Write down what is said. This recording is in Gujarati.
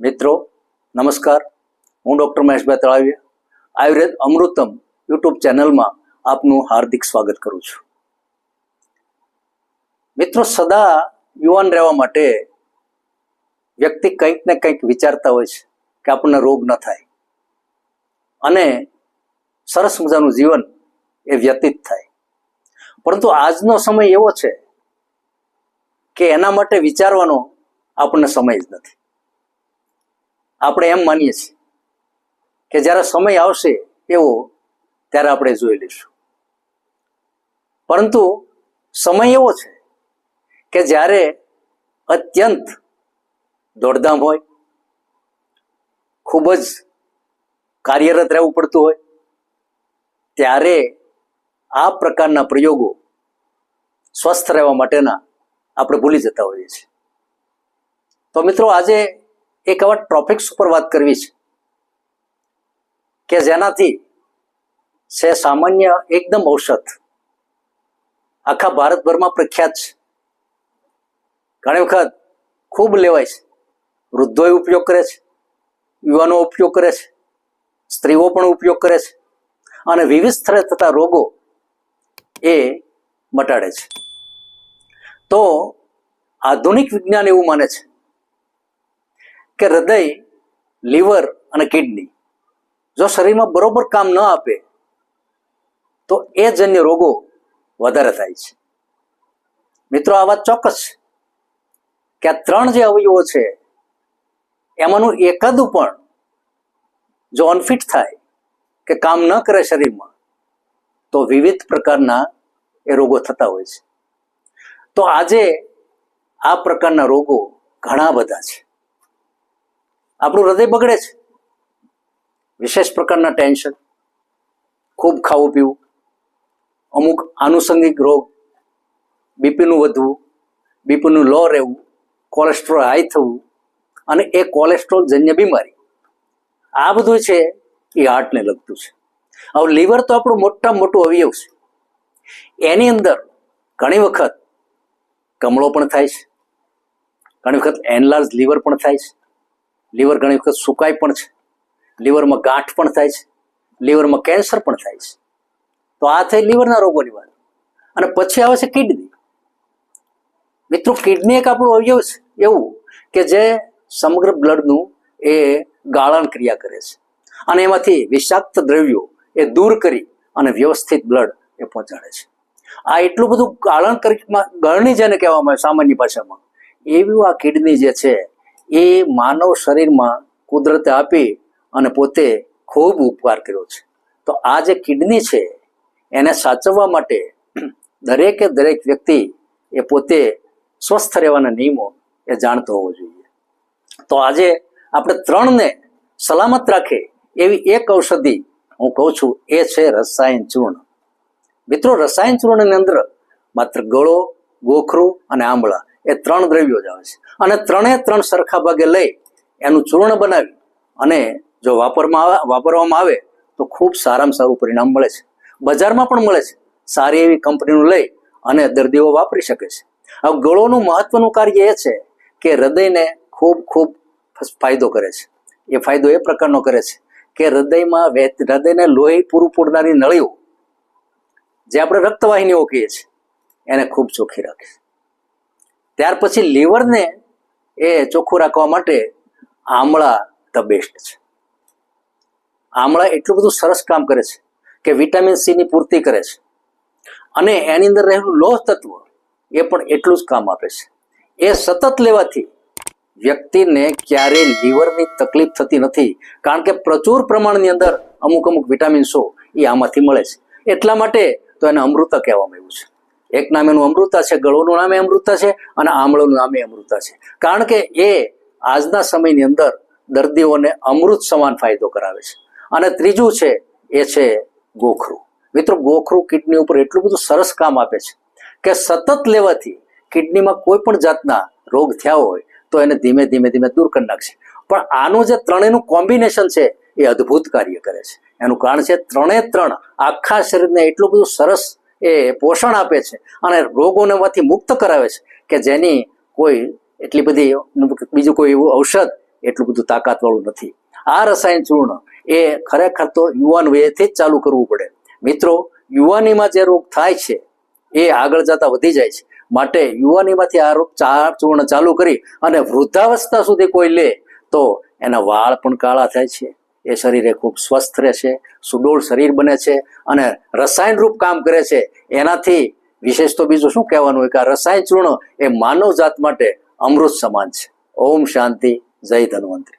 મિત્રો, નમસ્કાર. હું ડૉક્ટર મહેશભાઈ તળાવીયા આયુર્વેદ અમૃતમ યુટ્યુબ ચેનલમાં આપનું હાર્દિક સ્વાગત કરું છું. મિત્રો, સદા યુવાન રહેવા માટે વ્યક્તિ કંઈક ને કંઈક વિચારતા હોય છે કે આપણને રોગ ન થાય. અને સરસ મજાનું જીવન એ વ્યતીત થાય. પરંતુ આજનો સમય એવો છે કે એના માટે વિચારવાનો આપણને સમય જ નથી. આપણે એમ માનીએ છીએ કે જ્યારે સમય આવશે એવો ત્યારે આપણે જોઈ લઈશું. પરંતુ સમય એવો છે કે જ્યારે અત્યંત દોડધામ હોય, ખૂબ જ કાર્યરત રહેવું પડતું હોય, ત્યારે આ પ્રકારના પ્રયોગો સ્વસ્થ રહેવા માટેના આપણે ભૂલી જતા હોઈએ છીએ. તો મિત્રો, આજે એક એવા ટોપિક્સ ઉપર વાત કરવી છે કે જેનાથી છે સામાન્ય એકદમ ઔષધ. આખા ભારતભરમાં પ્રખ્યાત છે. ઘણી વખત ખૂબ લેવાય છે. વૃદ્ધોએ ઉપયોગ કરે છે. યુવાનો ઉપયોગ કરે છે. સ્ત્રીઓ પણ ઉપયોગ કરે છે. અને વિવિધ સ્થળે થતા રોગો એ મટાડે છે. તો આધુનિક વિજ્ઞાન એવું માને છે કે હૃદય, લીવર અને કિડની. જો શરીરમાં બરોબર કામ ન આપે, તો એ જન્ય રોગો વધારે થાય છે. મિત્રો, આ વાત ચોક્કસ છે કે આ ત્રણ જે અવયવો છે, એમાંનું એકાદું પણ જો અનફિટ થાય કે કામ ન કરે શરીરમાં, તો વિવિધ પ્રકારના એ રોગો થતા હોય છે. તો આજે આ પ્રકારના રોગો ઘણા બધા છે. આપણું હૃદય બગડે છે. વિશેષ પ્રકારના ટેન્શન, ખૂબ ખાવું પીવું, અમુક આનુષંગિક રોગ બીપીનું વધવું બીપીનું લો રહેવું કોલેસ્ટ્રોલ હાઈ થવું અને એ કોલેસ્ટ્રોલ જન્ય બીમારી. આ બધું છે એ હાર્ટને લગતું છે. હવે લીવર તો આપણું મોટામાં મોટું અવયવ છે. એની અંદર ઘણી વખત કમળો પણ થાય છે. ઘણી વખત એનલાર્જ લીવર પણ થાય છે. લીવર ઘણી વખત સુકાય પણ છે. લીવરમાં ગાંઠ પણ થાય છે. લીવરમાં કેન્સર પણ થાય છે. તો આ થઈ લીવરના રોગોની વાત અને પછી આવે છે કિડની મિત્રો કિડની એક આપણું અવયવ છે. એવું કે જે સમગ્ર બ્લડનું એ ગાળણ ક્રિયા કરે છે. અને એમાંથી વિષાક્ત દ્રવ્યો એ દૂર કરી અને વ્યવસ્થિત બ્લડ એ પહોંચાડે છે. આ એટલું બધું ગાળણ કરી ગળણી જેને કહેવામાં આવે સામાન્ય ભાષામાં, એવું આ કિડની જે છે એ માનવ શરીરમાં કુદરતે આપી અને પોતે ખૂબ ઉપકાર કર્યો છે. તો આ જે કિડની છે, એને સાચવવા માટે દરેકે દરેક વ્યક્તિ એ પોતે સ્વસ્થ રહેવાના નિયમો એ જાણતો હોવો જોઈએ. તો આજે આપણે ત્રણને સલામત રાખે એવી એક ઔષધિ હું કહું છું, એ છે રસાયણ ચૂર્ણ. મિત્રો, રસાયણ ચૂર્ણની અંદર માત્ર ગળો ગોખરું અને આંબળા. એ ત્રણ દ્રવ્યો જ આવે છે. અને ત્રણે ત્રણ સરખા ભાગે લઈ એનું ચૂર્ણ બનાવી અને જો વાપરમાં આવે, વાપરવામાં આવે તો ખૂબ સારામાં સારું પરિણામ મળે છે. બજારમાં પણ મળે છે. સારી એવી કંપનીનું લઈ અને દર્દીઓ વાપરી શકે છે. હવે ગળોનું મહત્વનું કાર્ય એ છે કે હૃદયને ખૂબ ખૂબ ફાયદો કરે છે. એ ફાયદો એ પ્રકારનો કરે છે કે હૃદયમાં હૃદયને લોહી પૂરું પૂરનારી નળીઓ, જે આપણે રક્તવાહિનીઓ કહીએ છીએ એને ખૂબ ચોખ્ખી રાખે. ત્યાર પછી લીવરને એ ચોખ્ખું રાખવા માટે આમળા ધ બેસ્ટ છે. આમળા એટલું બધું સરસ કામ કરે છે કે વિટામિન સી ની પૂર્તિ કરે છે. અને એની અંદર રહેલું લોહ તત્વ એ પણ એટલું જ કામ આપે છે. એ સતત લેવાથી વ્યક્તિને ક્યારેય લીવરની તકલીફ થતી નથી. કારણ કે પ્રચુર પ્રમાણની અંદર અમુક અમુક વિટામિન સો એ આમાંથી મળે છે. એટલા માટે તો એને અમૃતા કહેવામાં આવ્યું છે. એક નામ એનું અમૃતા છે, ગળોનું નામે અમૃતા છે અને આમળોનું નામે અમૃતા છે. કારણ કે એ આજના સમયની અંદર દર્દીઓને અમૃત સમાન ફાયદો કરાવે છે. અને ત્રીજું છે, એ છે ગોખરું. મિત્રો, ગોખરું કિડની ઉપર એટલું બધું સરસ કામ આપે છે કે સતત લેવાથી કિડનીમાં કોઈ પણ જાતના રોગ થયા હોય તો એને ધીમે ધીમે ધીમે દૂર કરી નાખશે પણ આનું જે ત્રણેયનું કોમ્બિનેશન છે, એ અદ્ભુત કાર્ય કરે છે. એનું કારણ છે, ત્રણે ત્રણ આખા શરીરને એટલું બધું સરસ એ પોષણ આપે છે અને રોગોનેમાંથી મુક્ત કરાવે છે કે જેની કોઈ એટલી બધી બીજું કોઈ એવું ઔષધ એટલું બધું તાકાતવાળું નથી. આ રસાયણ ચૂર્ણ એ ખરેખર તો યુવાન વયથી જ ચાલુ કરવું પડે. મિત્રો, યુવાનીમાં જે રોગ થાય છે એ આગળ જતા વધી જાય છે. માટે યુવાનીમાંથી આ રોગ ચાર ચૂર્ણ ચાલુ કરી અને વૃદ્ધાવસ્થા સુધી કોઈ લે તો એના વાળ પણ કાળા થાય છે. એ શરીરે ખૂબ સ્વસ્થ રહે છે સુડોળ શરીર બને છે અને રસાયણરૂપ કામ કરે છે. એનાથી વિશેષ તો બીજું શું કહેવાનું હોય કે આ રસાયણ ચૂર્ણ એ માનવ જાત માટે અમૃત સમાન છે. ઓમ શાંતિ, જય ધન્વંતરી.